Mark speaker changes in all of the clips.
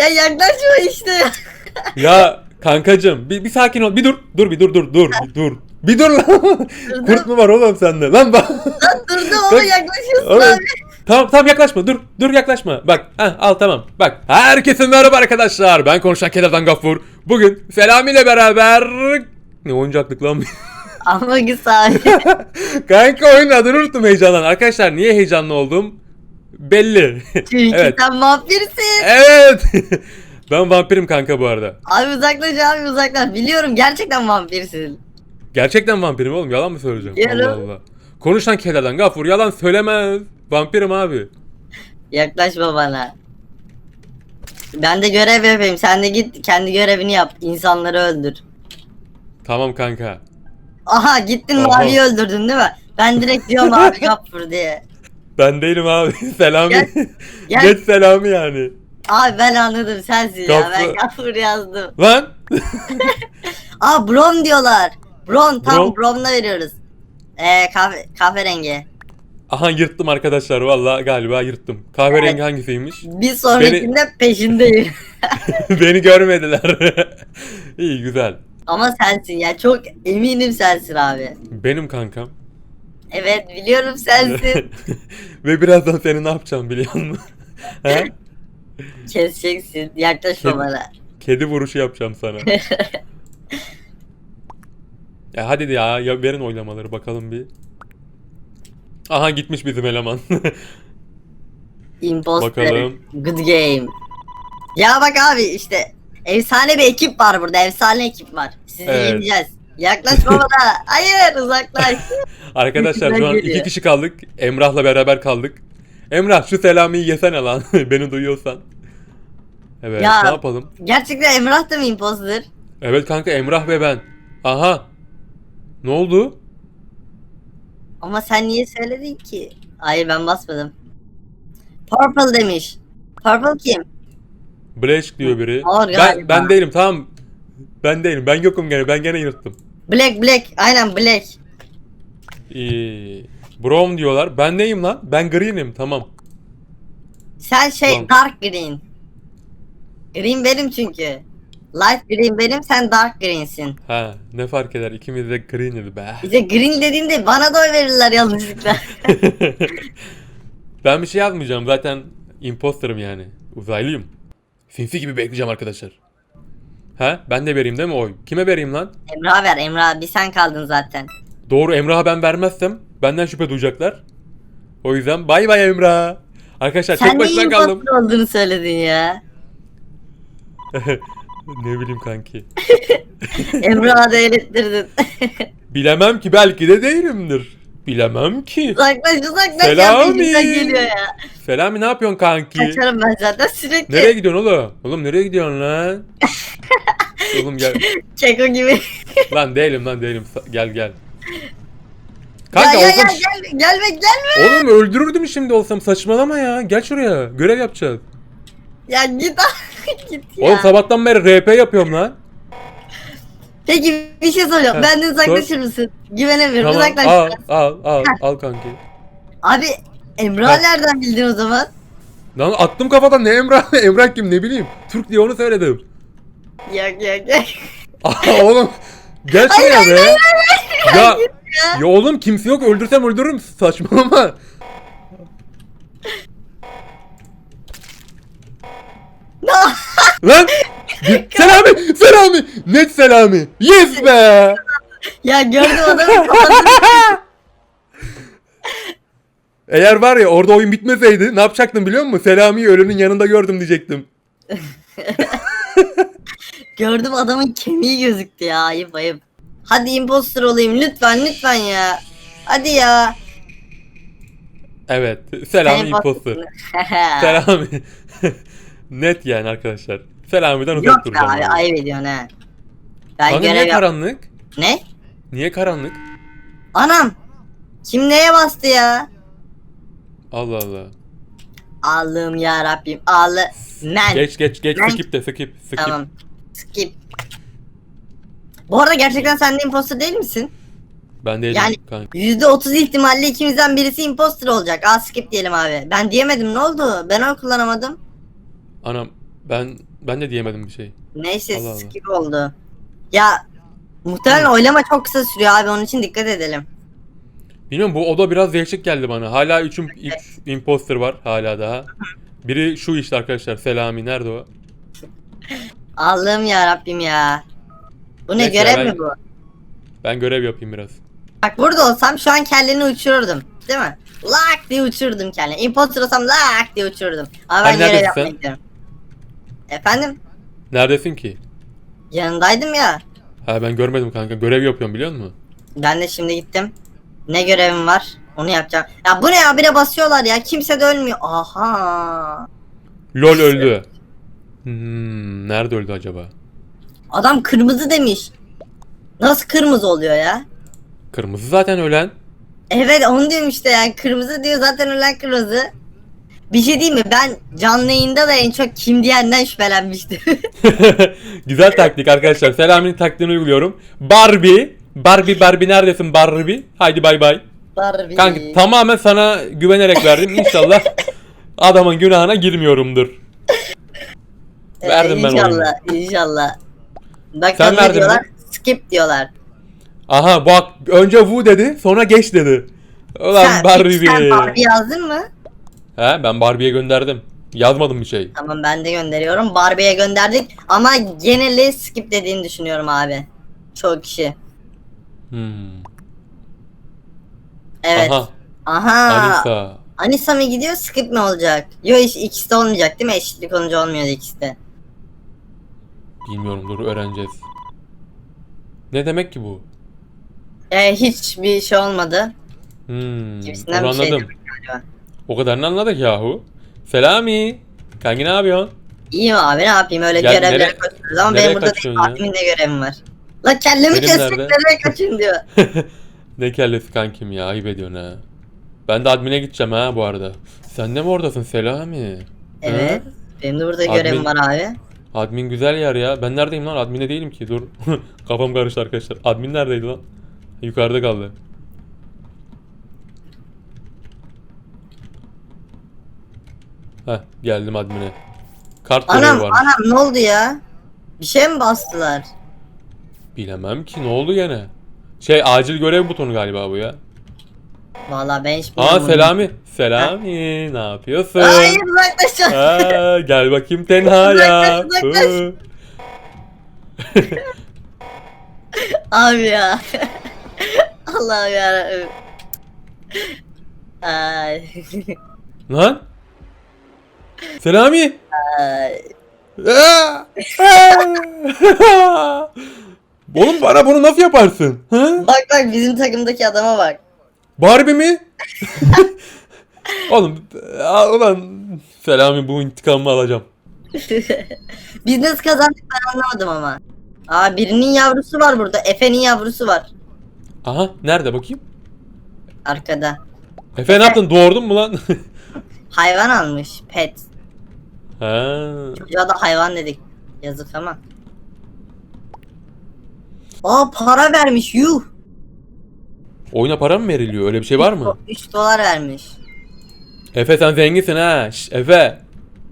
Speaker 1: Ya yaklaşma işte.
Speaker 2: Ya kankacım bir, bir sakin ol. Bir dur. Dur bir dur dur dur. Bir dur. Bir dur lan. Kurt mu var oğlum sende? Lan bak.
Speaker 1: Lan durdu ama
Speaker 2: Bak-
Speaker 1: yaklaşıyorsun
Speaker 2: Oğlum,
Speaker 1: abi.
Speaker 2: Tamam tamam yaklaşma dur dur yaklaşma bak heh, al tamam bak herkese merhaba arkadaşlar ben konuşan Keler'den Gaffur bugün Selami ile beraber ne oyuncaklık lan
Speaker 1: Ama git abi.
Speaker 2: kanka oyunun adını unuttum heyecandan arkadaşlar niye heyecanlı oldum belli
Speaker 1: Çünkü
Speaker 2: evet
Speaker 1: sen vampirsin.
Speaker 2: evet ben vampirim kanka bu arada
Speaker 1: Abi uzaklaş abi uzaklaş. Biliyorum gerçekten vampirsin.
Speaker 2: gerçekten vampirim oğlum yalan mı söyleyeceğim Allah
Speaker 1: Yarım.
Speaker 2: Allah konuşan Keler'den Gaffur yalan söylemez vampirim abi
Speaker 1: Yaklaşma bana. Ben de görev yapayım. Sen de git kendi görevini yap. İnsanları öldür.
Speaker 2: tamam kanka
Speaker 1: Aha gittin
Speaker 2: Oha.
Speaker 1: maviyi öldürdün değil mi? Ben direkt diyorum abi kapır diye.
Speaker 2: Ben değilim abi Selami
Speaker 1: Gel, gel.
Speaker 2: Geç Selami yani
Speaker 1: Abi ben anladım sensin ya. Ben kapır yazdım.
Speaker 2: Lan
Speaker 1: Aa bron diyorlar. Bron tam
Speaker 2: Bron.
Speaker 1: bronla veriyoruz. Ee kahve, kahverengi.
Speaker 2: Aha yırttım arkadaşlar valla galiba yırttım. Kahverengi
Speaker 1: Evet.
Speaker 2: hangisiymiş?
Speaker 1: Bir sonrakinde peşindeyim.
Speaker 2: Beni görmediler. İyi güzel.
Speaker 1: Ama sensin ya çok eminim sensin abi.
Speaker 2: Benim kankam.
Speaker 1: Evet biliyorum sensin.
Speaker 2: Ve birazdan seni ne yapacağım biliyor musun? He?
Speaker 1: Keseceksin. Yaklaşma
Speaker 2: Kedi-
Speaker 1: bana.
Speaker 2: Kedi vuruşu yapacağım sana. ya hadi ya, ya verin oylamaları bakalım bir. Aha gitmiş bizim eleman.
Speaker 1: Imposter.
Speaker 2: Bakalım.
Speaker 1: Good game. Ya bak abi işte efsane bir ekip var burada. Efsane ekip var. Sizi
Speaker 2: Evet.
Speaker 1: yeneceğiz. Yaklaşma bana. Hayır uzaklaş.
Speaker 2: Arkadaşlar şu an iki kişi kaldık. Emrah'la beraber kaldık. Emrah şu Selami'yi yesene lan. Beni duyuyorsan. Evet
Speaker 1: Ya.
Speaker 2: ne yapalım?
Speaker 1: Gerçekten Emrah da mı imposter?
Speaker 2: Evet kanka Emrah ve ben. Aha. Ne oldu?
Speaker 1: Ama sen niye söyledin ki? Hayır ben basmadım. Purple demiş. Purple kim?
Speaker 2: Black diyor biri.
Speaker 1: Ağır
Speaker 2: Ben,
Speaker 1: galiba.
Speaker 2: ben değilim tamam. Ben değilim. Ben yokum gene. Ben gene yırttım.
Speaker 1: Black Black. Aynen Black.
Speaker 2: İyi. Brown diyorlar. Ben neyim lan? Ben green'im. Tamam.
Speaker 1: Sen şey
Speaker 2: Ulan.
Speaker 1: dark green. Green benim çünkü. Light green benim sen dark greensin.
Speaker 2: Ha ne fark eder? İkimiz de green'iz be.
Speaker 1: Bize green dediğinde bana da oy verirler yanlışlıkla.
Speaker 2: ben bir şey yazmayacağım. Zaten imposterım yani. Uzaylıyım. Sinsi gibi bekleyeceğim arkadaşlar. Ha? Ben de vereyim değil mi oy? Kime vereyim lan?
Speaker 1: Emrah ver Emrah bir sen kaldın zaten.
Speaker 2: Doğru Emrah'a ben vermezsem benden şüphe duyacaklar. O yüzden bay bay Emrah. Arkadaşlar
Speaker 1: Sen
Speaker 2: tek başına kaldım.
Speaker 1: imposter olduğunu söyledin ya.
Speaker 2: ne bileyim kanki.
Speaker 1: Emrah'a da elettirdin.
Speaker 2: Bilemem ki belki de değilimdir. Bilemem ki.
Speaker 1: uzaklaş uzaklaş
Speaker 2: Selami.
Speaker 1: ya peşimden geliyor ya.
Speaker 2: Selami ne yapıyorsun kanki?
Speaker 1: Kaçarım ben zaten sürekli.
Speaker 2: Nereye gidiyorsun oğlum? Oğlum nereye gidiyorsun lan? oğlum gel.
Speaker 1: Keko gibi.
Speaker 2: Lan değilim lan değilim. Sa- Gel gel. Kanka
Speaker 1: ya ya
Speaker 2: olsam...
Speaker 1: ya gel, gelme gelme.
Speaker 2: Oğlum öldürürdüm şimdi olsam saçmalama ya. Gel şuraya. Görev yapacağız.
Speaker 1: Ya git git ya.
Speaker 2: Oğlum sabahtan beri RP yapıyorum lan.
Speaker 1: Peki bir şey soracağım.
Speaker 2: Ha,
Speaker 1: Benden uzaklaşır mısın? Güvenemiyorum.
Speaker 2: Tamam
Speaker 1: Uzaklaş.
Speaker 2: al al al al kanki.
Speaker 1: Abi Emrah
Speaker 2: Ha.
Speaker 1: nereden bildin o zaman?
Speaker 2: Lan attım kafadan ne Emrah? Emrah kim ne bileyim. Türk diye onu söyledim.
Speaker 1: Yok yok yok.
Speaker 2: Aa, oğlum gel şuraya be. Ya,
Speaker 1: ya.
Speaker 2: ya oğlum kimse yok öldürsem öldürürüm saçmalama. Lan Selami Selami net Selami yes be.
Speaker 1: ya gördüm adamın kafasını.
Speaker 2: Eğer var ya orada oyun bitmeseydi ne yapacaktım biliyor musun? Selami'yi ölünün yanında gördüm diyecektim.
Speaker 1: gördüm adamın kemiği gözüktü ya. Ayıp ayıp. Hadi imposter olayım lütfen lütfen ya. Hadi ya.
Speaker 2: Evet Selami imposter. Selami. net yani arkadaşlar. Selami'den uzak
Speaker 1: Yok be
Speaker 2: duracağım.
Speaker 1: abi ayıp ediyorsun he. Ben
Speaker 2: Kanka
Speaker 1: görev
Speaker 2: niye
Speaker 1: yap-
Speaker 2: karanlık?
Speaker 1: Ne?
Speaker 2: Niye karanlık?
Speaker 1: Anam. Kim neye bastı ya?
Speaker 2: Allah Allah.
Speaker 1: Allah'ım ya Rabbim. Ağlı. Men.
Speaker 2: Geç geç geç
Speaker 1: Ben-
Speaker 2: skip de skip skip.
Speaker 1: Tamam. Skip. Bu arada gerçekten sen de imposter değil misin?
Speaker 2: Ben değilim
Speaker 1: Yani
Speaker 2: kanka.
Speaker 1: %30 ihtimalle ikimizden birisi imposter olacak. Aa skip diyelim abi. Ben diyemedim ne oldu? Ben oy kullanamadım.
Speaker 2: Anam Ben ben de diyemedim bir şey.
Speaker 1: Neyse
Speaker 2: Allah Allah.
Speaker 1: skip oldu. Ya muhtemelen oylama çok kısa sürüyor abi onun için dikkat edelim.
Speaker 2: Bilmiyorum bu oda biraz değişik geldi bana. Hala 3 imposter var hala daha. Biri şu işte arkadaşlar. Selami nerede o?
Speaker 1: Allah'ım ya Rabbim ya. Bu ne
Speaker 2: Neyse,
Speaker 1: görev
Speaker 2: ben-
Speaker 1: mi bu?
Speaker 2: Ben görev yapayım biraz.
Speaker 1: Bak burada olsam şu an kelleni uçururdum. Değil mi? Lak diye uçururdum kendini. Imposter olsam lak diye uçururdum. Ama ben
Speaker 2: Hani
Speaker 1: görev
Speaker 2: neredesin sen?
Speaker 1: Efendim?
Speaker 2: Neredesin ki?
Speaker 1: Yanındaydım ya.
Speaker 2: Ha ben görmedim kanka. Görev yapıyorum biliyor musun?
Speaker 1: Ben de şimdi gittim. Ne görevim var? Onu yapacağım. Ya bu ne ya? Bire basıyorlar ya. Kimse de ölmüyor. Aha.
Speaker 2: LOL öldü. Hmm, nerede öldü acaba?
Speaker 1: Adam kırmızı demiş. Nasıl kırmızı oluyor ya?
Speaker 2: Kırmızı zaten ölen.
Speaker 1: Evet onu diyorum işte yani kırmızı diyor zaten ölen kırmızı. Bir şey diyeyim mi? Ben canlı yayında da en çok kim diyenden şüphelenmiştim.
Speaker 2: Güzel taktik arkadaşlar. Selami'nin taktiğini uyguluyorum. Barbie. Barbie Barbie neredesin Barbie? Haydi bay bay.
Speaker 1: Barbie.
Speaker 2: Kanka tamamen sana güvenerek verdim. İnşallah adamın günahına girmiyorumdur.
Speaker 1: Ee,
Speaker 2: verdim ben
Speaker 1: İnşallah inşallah. Bak
Speaker 2: Sen
Speaker 1: ne
Speaker 2: verdin
Speaker 1: diyorlar?
Speaker 2: mi?
Speaker 1: Skip diyorlar.
Speaker 2: Aha bak önce Wu dedi sonra geç dedi. Ulan
Speaker 1: sen,
Speaker 2: Barbie.
Speaker 1: sen Barbie yazdın mı?
Speaker 2: He ben Barbie'ye gönderdim. Yazmadım bir şey.
Speaker 1: Tamam ben de gönderiyorum. Barbie'ye gönderdik ama geneli skip dediğini düşünüyorum abi. Çoğu kişi.
Speaker 2: Hmm.
Speaker 1: Evet.
Speaker 2: Aha.
Speaker 1: Aha.
Speaker 2: Anissa.
Speaker 1: Anissa mı gidiyor skip mi olacak? Yok iş, ikisi de olmayacak değil mi? Eşitlik olunca olmuyordu ikisi de.
Speaker 2: Bilmiyorum dur öğreneceğiz. Ne demek ki bu?
Speaker 1: Ee, hiçbir şey olmadı.
Speaker 2: Hmm.
Speaker 1: Gibisinden bir şey
Speaker 2: anladım.
Speaker 1: demek galiba.
Speaker 2: O kadarını anladık yahu. Selami. Kanki ne yapıyorsun?
Speaker 1: İyiyim abi ne yapayım öyle
Speaker 2: Gel,
Speaker 1: görevlere
Speaker 2: nereye-
Speaker 1: kaçıyoruz ama
Speaker 2: nereye
Speaker 1: benim burada değil
Speaker 2: kaçıyorsun ya?
Speaker 1: abimin de görevim var. La kellemi
Speaker 2: Benim
Speaker 1: kestik
Speaker 2: nerede?
Speaker 1: nereye kaçın diyor.
Speaker 2: ne kellesi kankim ya ayıp ediyorsun ha. Ben de admine gideceğim ha bu arada. Sen de mi oradasın Selami?
Speaker 1: Evet. Benim de burada
Speaker 2: Admin-
Speaker 1: görevim var abi.
Speaker 2: Admin güzel yer ya. Ben neredeyim lan? Adminde değilim ki. Dur. Kafam karıştı arkadaşlar. Admin neredeydi lan? Yukarıda kaldı. Heh geldim admine. Kart görevi
Speaker 1: Anam
Speaker 2: varmış.
Speaker 1: anam ne oldu ya? Bir şey mi bastılar?
Speaker 2: Bilemem ki ne oldu gene? Şey acil görev butonu galiba bu ya.
Speaker 1: Vallahi ben hiç
Speaker 2: Aa
Speaker 1: bilmiyorum.
Speaker 2: Selami. Selami ne yapıyorsun?
Speaker 1: Hayır uzaklaşın.
Speaker 2: Aa, gel bakayım tenhaya.
Speaker 1: Uzaklaş, uzaklaş.
Speaker 2: Hı.
Speaker 1: Abi ya. Allah'ım yarabbim. Ay.
Speaker 2: Lan? Selami. Aa! Aa! Oğlum bana bunu nasıl yaparsın? Ha?
Speaker 1: Bak bak bizim takımdaki adama bak.
Speaker 2: Barbie mi? Oğlum ulan Selami bu intikamımı alacağım.
Speaker 1: Biz nasıl kazandık ben anlamadım ama. Aa birinin yavrusu var burada. Efe'nin yavrusu var.
Speaker 2: Aha nerede bakayım?
Speaker 1: Arkada.
Speaker 2: Efe ne yaptın doğurdun mu lan?
Speaker 1: Hayvan almış. Pet.
Speaker 2: ha.
Speaker 1: Çocuğa da hayvan dedik. Yazık ama. Aa para vermiş yuh.
Speaker 2: Oyuna para mı veriliyor? Öyle bir şey var mı?
Speaker 1: 3 dolar vermiş.
Speaker 2: Efe sen zenginsin ha. Şş, Efe.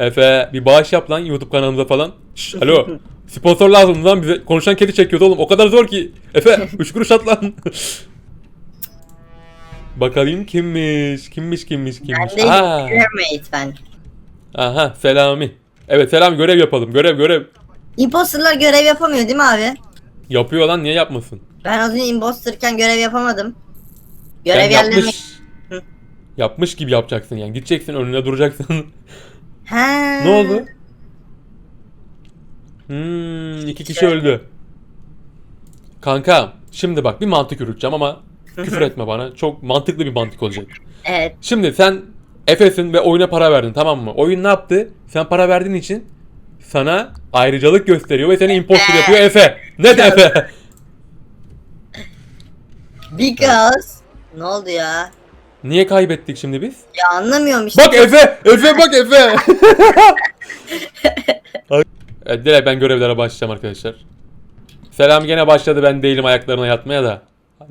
Speaker 2: Efe bir bağış yap lan YouTube kanalımıza falan. Şş, alo. Sponsor lazım lan bize. Konuşan kedi çekiyordu oğlum. O kadar zor ki. Efe 3 kuruş at lan. Bakalım kimmiş? Kimmiş kimmiş kimmiş?
Speaker 1: Ben de
Speaker 2: Aa,
Speaker 1: ben.
Speaker 2: aha Selami. Evet Selami görev yapalım. Görev görev.
Speaker 1: Imposterlar görev yapamıyor değil mi abi?
Speaker 2: Yapıyor lan niye yapmasın?
Speaker 1: Ben az önce imposterken görev yapamadım. Görev yerlerine...
Speaker 2: yapmış.
Speaker 1: Hı.
Speaker 2: Yapmış gibi yapacaksın yani. Gideceksin önüne duracaksın.
Speaker 1: He.
Speaker 2: ne oldu? Hmm, iki kişi öldü. Kanka şimdi bak bir mantık yürüteceğim ama küfür etme bana. Çok mantıklı bir mantık olacak.
Speaker 1: Evet.
Speaker 2: Şimdi sen Efes'in ve oyuna para verdin tamam mı? Oyun ne yaptı? Sen para verdiğin için sana ayrıcalık gösteriyor ve seni imposter yapıyor Efe. Ne de Efe?
Speaker 1: Because... Ne oldu ya?
Speaker 2: Niye kaybettik şimdi biz?
Speaker 1: Ya anlamıyorum işte.
Speaker 2: Bak Efe! Efe bak Efe! direkt ben görevlere başlayacağım arkadaşlar. Selam gene başladı ben değilim ayaklarına yatmaya da.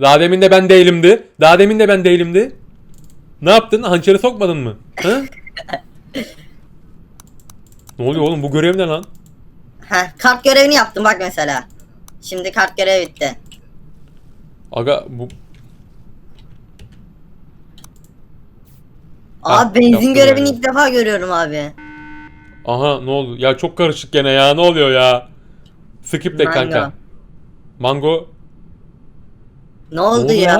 Speaker 2: Daha demin de ben değilimdi. Daha demin de ben değilimdi. Ne yaptın? Hançeri sokmadın mı? Ha? Ne oluyor oğlum bu görev ne lan?
Speaker 1: Heh, kart görevini yaptım bak mesela. Şimdi kart görevi bitti.
Speaker 2: Aga bu
Speaker 1: Abi
Speaker 2: Ha,
Speaker 1: benzin
Speaker 2: yaptım
Speaker 1: görevini
Speaker 2: yani.
Speaker 1: ilk defa görüyorum abi.
Speaker 2: aha ne oldu? Ya çok karışık gene ya ne oluyor ya? Skip de
Speaker 1: Mango.
Speaker 2: kanka. Mango
Speaker 1: Ne oldu
Speaker 2: oldu
Speaker 1: ya?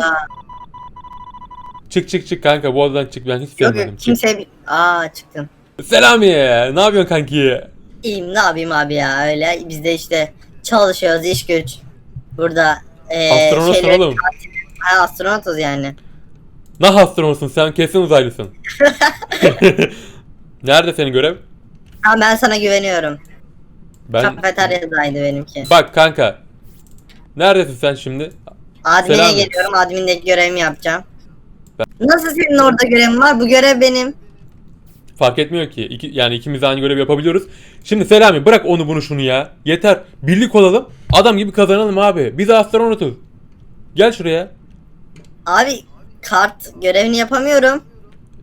Speaker 2: çık çık çık kanka bu odadan çık ben hiç sevmedim.
Speaker 1: yok
Speaker 2: Çık.
Speaker 1: kimse... Aa çıktım.
Speaker 2: Selami ne yapıyorsun kanki?
Speaker 1: İyiyim ne yapayım abi ya öyle. Biz de işte çalışıyoruz iş güç. Burada eee
Speaker 2: Astronotsun oğlum.
Speaker 1: Ha, astronotuz yani.
Speaker 2: Nah astronotsun sen kesin uzaylısın. Nerede senin görev?
Speaker 1: Ha, ben sana güveniyorum.
Speaker 2: Ben
Speaker 1: Kafeteryadaydı benimki.
Speaker 2: Bak kanka. Neredesin sen şimdi?
Speaker 1: Admin'e
Speaker 2: Selam.
Speaker 1: geliyorum. Admin'deki görevimi yapacağım. Nasıl senin orada görevin var? Bu görev benim.
Speaker 2: Fark etmiyor ki. İki, yani ikimiz aynı görev yapabiliyoruz. Şimdi Selami bırak onu bunu şunu ya. Yeter. Birlik olalım. Adam gibi kazanalım abi. Biz astronotuz. Gel şuraya.
Speaker 1: Abi kart görevini yapamıyorum.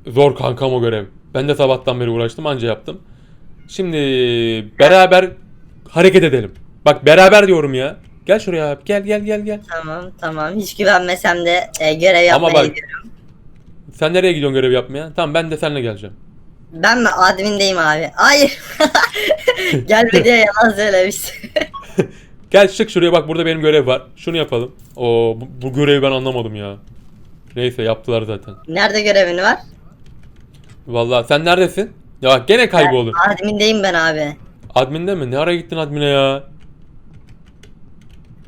Speaker 2: Zor kankam o görev. Ben de sabahtan beri uğraştım anca yaptım. Şimdi beraber hareket edelim. Bak beraber diyorum ya. Gel şuraya abi. Gel gel gel gel.
Speaker 1: Tamam tamam. Hiç güvenmesem de e, görev yapmaya
Speaker 2: Ama bak-
Speaker 1: gidiyorum.
Speaker 2: Sen nereye gidiyorsun görev yapmaya? Tamam ben de seninle geleceğim.
Speaker 1: Ben mi? Admin'deyim abi. Hayır. Gelme diye yalan söylemişsin.
Speaker 2: Gel çık şuraya bak burada benim görev var. Şunu yapalım. Oo bu, bu görevi ben anlamadım ya. Neyse yaptılar zaten.
Speaker 1: Nerede görevin var?
Speaker 2: Vallahi sen neredesin? Ya bak gene kayboldun.
Speaker 1: Admin'deyim ben abi.
Speaker 2: Adminde mi? Ne ara gittin admine ya?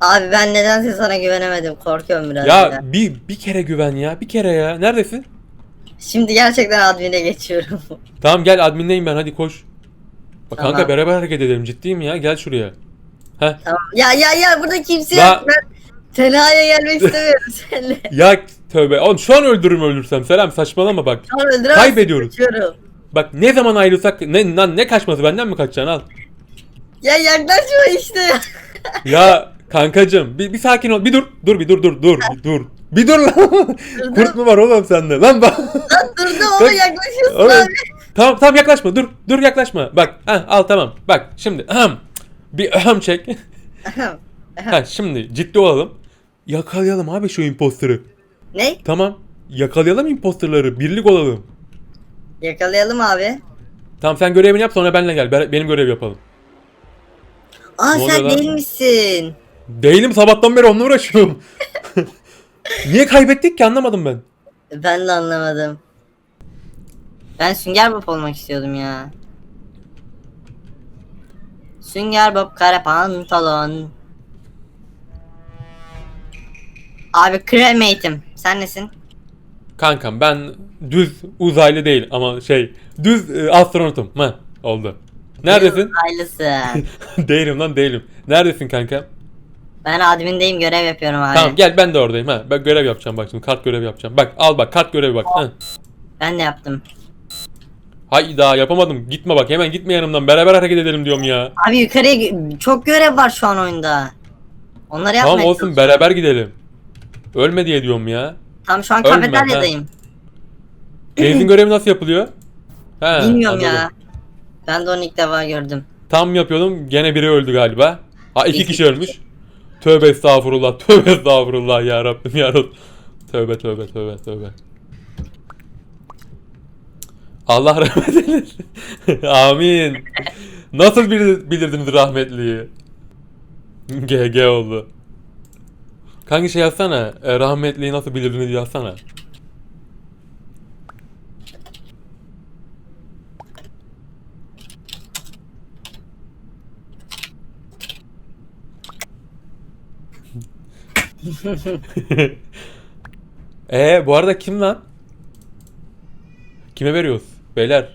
Speaker 1: Abi ben nedense sana güvenemedim. Korkuyorum biraz.
Speaker 2: Ya
Speaker 1: ya.
Speaker 2: bir bir kere güven ya. Bir kere ya. Neredesin?
Speaker 1: Şimdi gerçekten admin'e geçiyorum.
Speaker 2: Tamam gel admindeyim ben hadi koş. Bak
Speaker 1: Tamam.
Speaker 2: kanka beraber hareket edelim. Ciddiyim ya. Gel şuraya. Heh.
Speaker 1: tamam. Ya ya ya burada kimse
Speaker 2: Ya-
Speaker 1: yok. Ben tenhaya gelmek istemiyorum seninle.
Speaker 2: Ya tövbe. Oğlum şu an öldürürüm ölürsem. Selam saçmalama bak.
Speaker 1: Şu an öldüremezsin.
Speaker 2: Kaybediyoruz.
Speaker 1: Kaçıyorum.
Speaker 2: Bak ne zaman ayrılsak ne lan ne kaçması benden mi kaçacaksın al.
Speaker 1: Ya yaklaşma işte ya.
Speaker 2: Ya kankacım bir, bir sakin ol. Bir dur. Dur bir dur dur dur. Bir dur. Bir dur lan. Kurt mu var oğlum sende? Lan bak.
Speaker 1: Lan durdu
Speaker 2: Bak-
Speaker 1: yaklaşıyorsun
Speaker 2: Oğlum,
Speaker 1: abi.
Speaker 2: Tamam tamam yaklaşma. Dur. Dur yaklaşma. Bak. Ha, al tamam. Bak şimdi. Ahem. Bir ahem çek. ha şimdi ciddi olalım. Yakalayalım abi şu imposterı.
Speaker 1: ne?
Speaker 2: Tamam. Yakalayalım imposterları. Birlik olalım.
Speaker 1: Yakalayalım abi.
Speaker 2: Tamam sen görevini yap sonra benimle gel. Ben- Benim görev yapalım.
Speaker 1: Aa
Speaker 2: Ne
Speaker 1: sen değil misin?
Speaker 2: Değilim sabahtan beri onunla uğraşıyorum. Niye kaybettik ki anlamadım ben.
Speaker 1: Ben de anlamadım. Ben Sünger Bob olmak istiyordum ya. Sünger Bob kare pantolon. Abi cremate'im. Sen nesin?
Speaker 2: Kankam ben düz uzaylı değil ama şey düz e, astronotum. Ha oldu. Neredesin?
Speaker 1: Ailesi.
Speaker 2: değilim lan değilim. Neredesin kanka?
Speaker 1: Ben admindeyim görev yapıyorum abi.
Speaker 2: Tamam gel ben de oradayım ha. Ben görev yapacağım bak şimdi kart görevi yapacağım. Bak al bak kart görevi bak. Ha.
Speaker 1: Ben de yaptım.
Speaker 2: Hayda yapamadım. Gitme bak hemen gitme yanımdan. Beraber hareket edelim diyorum ya.
Speaker 1: Abi yukarıya çok görev var şu an oyunda. Onları yapmaya
Speaker 2: Tamam olsun
Speaker 1: çalışıyorum.
Speaker 2: beraber gidelim. Ölme diye diyorum ya.
Speaker 1: Tamam şu an
Speaker 2: Ölme,
Speaker 1: kafeteryadayım.
Speaker 2: Benzin görevi nasıl yapılıyor? He,
Speaker 1: Bilmiyorum
Speaker 2: anladım.
Speaker 1: ya. Ben de onu ilk defa gördüm.
Speaker 2: Tam yapıyordum gene biri öldü galiba. Ha iki
Speaker 1: İki
Speaker 2: kişi ölmüş. Tövbe estağfurullah. Tövbe estağfurullah ya Rabbim ya. Tövbe tövbe tövbe tövbe. Allah rahmet eylesin. Amin. Nasıl bilir- bilirdiniz rahmetliyi? GG oldu. Kanka şey yazsana. e, rahmetliyi nasıl bilirdiniz yazsana. Ee bu arada kim lan? Kime veriyoruz? Beyler.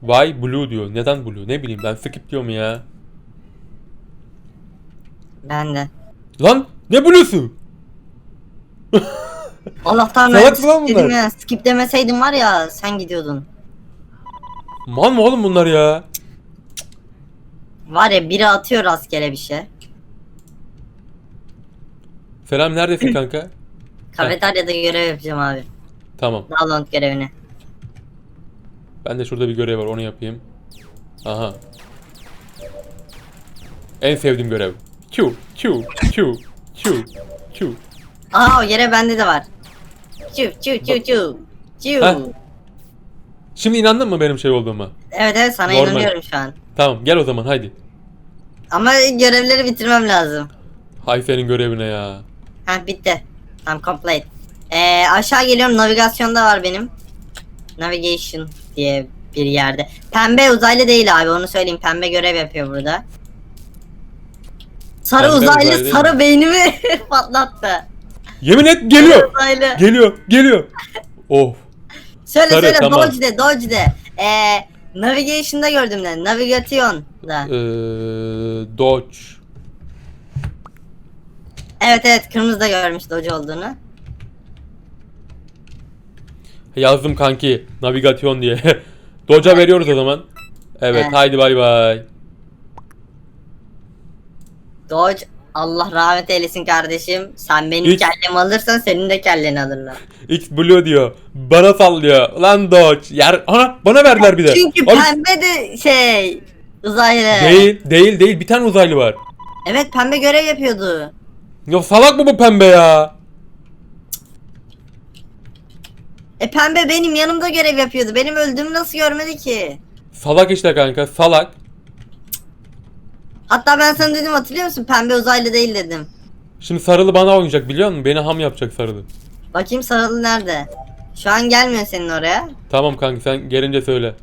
Speaker 2: Why blue diyor. Neden blue? Ne bileyim ben skip diyorum ya.
Speaker 1: Ben de.
Speaker 2: Lan ne blue'su?
Speaker 1: Allah'tan
Speaker 2: Salak
Speaker 1: ben
Speaker 2: lan
Speaker 1: skip dedim
Speaker 2: bunlar?
Speaker 1: ya. Skip demeseydim var ya sen gidiyordun.
Speaker 2: Mal mı oğlum bunlar ya?
Speaker 1: Var ya biri atıyor rastgele bir şey.
Speaker 2: Selam neredesin kanka?
Speaker 1: Kafeteryada görev yapacağım abi.
Speaker 2: Tamam.
Speaker 1: Download görevini.
Speaker 2: Ben de şurada bir görev var onu yapayım. Aha. En sevdiğim görev. Q, Q, Q, Q, Q.
Speaker 1: Aa o yere bende de var. Çu çu çu çu. Çu.
Speaker 2: Heh. Şimdi inandın mı benim şey olduğuma?
Speaker 1: Evet evet sana
Speaker 2: Normal.
Speaker 1: inanıyorum şu an.
Speaker 2: Tamam gel o zaman haydi.
Speaker 1: Ama görevleri bitirmem lazım.
Speaker 2: Hay senin görevine ya.
Speaker 1: Ha bitti. Tam complete. Ee, aşağı geliyorum navigasyonda var benim. Navigation diye bir yerde. Pembe uzaylı değil abi onu söyleyeyim. Pembe görev yapıyor burada. Sarı
Speaker 2: Pembe
Speaker 1: uzaylı,
Speaker 2: uzaylı
Speaker 1: sarı
Speaker 2: mi?
Speaker 1: beynimi patlattı.
Speaker 2: Yemin et geliyor.
Speaker 1: Uzaylı.
Speaker 2: Geliyor, geliyor. Oh.
Speaker 1: Söyle
Speaker 2: Sarı,
Speaker 1: söyle
Speaker 2: tamam.
Speaker 1: dodge de dodge de. Ee, navigation'da gördüm de. Navigation da.
Speaker 2: Ee, Dodge.
Speaker 1: Evet evet kırmızıda görmüş dodge olduğunu.
Speaker 2: Yazdım kanki. Navigasyon diye. Dodge'a veriyoruz o zaman. Evet,
Speaker 1: Evet.
Speaker 2: haydi bay bay.
Speaker 1: Dodge Allah rahmet eylesin kardeşim. Sen benim
Speaker 2: Hiç-
Speaker 1: kellemi alırsan senin de kelleni alırlar.
Speaker 2: X Blue diyor. Bana sallıyor. Lan Dodge. Yer... Ana bana verdiler bir de.
Speaker 1: Çünkü
Speaker 2: Abi,
Speaker 1: pembe de şey uzaylı.
Speaker 2: Değil, değil, değil. Bir tane uzaylı var.
Speaker 1: Evet pembe görev yapıyordu.
Speaker 2: Ya salak mı bu pembe ya?
Speaker 1: E pembe benim yanımda görev yapıyordu. Benim öldüğümü nasıl görmedi ki?
Speaker 2: Salak işte kanka, salak.
Speaker 1: Hatta ben sana dedim hatırlıyor musun? Pembe uzaylı değil dedim.
Speaker 2: Şimdi sarılı bana oynayacak biliyor musun? Beni ham yapacak sarılı.
Speaker 1: Bakayım sarılı nerede? Şu an gelmiyor senin oraya.
Speaker 2: Tamam kanka sen gelince söyle.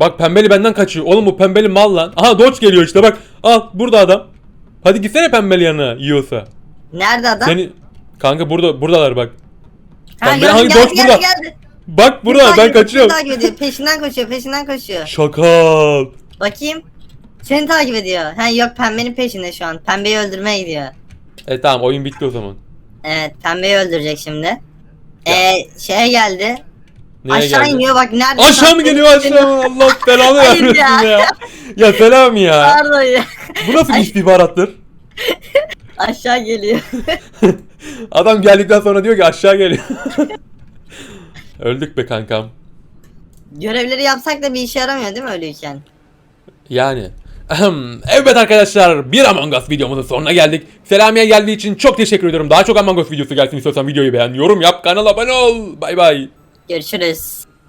Speaker 2: Bak pembeli benden kaçıyor. Oğlum bu pembeli mal lan. Aha Dodge geliyor işte bak. Al burada adam. Hadi gitsene pembeli yanına yiyorsa.
Speaker 1: Nerede adam?
Speaker 2: Seni kanka burada buradalar bak.
Speaker 1: ha,
Speaker 2: Pembe-
Speaker 1: gördüm,
Speaker 2: hangi
Speaker 1: geldi,
Speaker 2: burada?
Speaker 1: geldi.
Speaker 2: Bak burada ben kaçıyorum.
Speaker 1: Takip ediyor. Peşinden koşuyor, peşinden koşuyor.
Speaker 2: Şakal.
Speaker 1: Bakayım. Seni takip ediyor. Ha yok pembenin peşinde şu an. Pembeyi öldürmeye gidiyor.
Speaker 2: E tamam oyun bitti o zaman.
Speaker 1: Evet pembeyi öldürecek şimdi. Ee, şeye geldi.
Speaker 2: Neye
Speaker 1: aşağı
Speaker 2: geldi?
Speaker 1: iniyor bak nerede?
Speaker 2: Aşağı mı geliyor aşağı? Allah belanı
Speaker 1: Hayır
Speaker 2: vermesin
Speaker 1: ya.
Speaker 2: ya. ya. selam ya.
Speaker 1: Pardon ya.
Speaker 2: Bu nasıl bir istihbarattır?
Speaker 1: Aşağı geliyor.
Speaker 2: Adam geldikten sonra diyor ki aşağı geliyor. Öldük be kankam.
Speaker 1: Görevleri yapsak da bir işe yaramıyor değil mi öyleyken?
Speaker 2: Yani. Evet arkadaşlar bir Among Us videomuzun sonuna geldik. Selamiye geldiği için çok teşekkür ediyorum. Daha çok Among Us videosu gelsin istiyorsan videoyu beğen, yorum yap, kanala abone ol. Bay bay.
Speaker 1: Görüşürüz.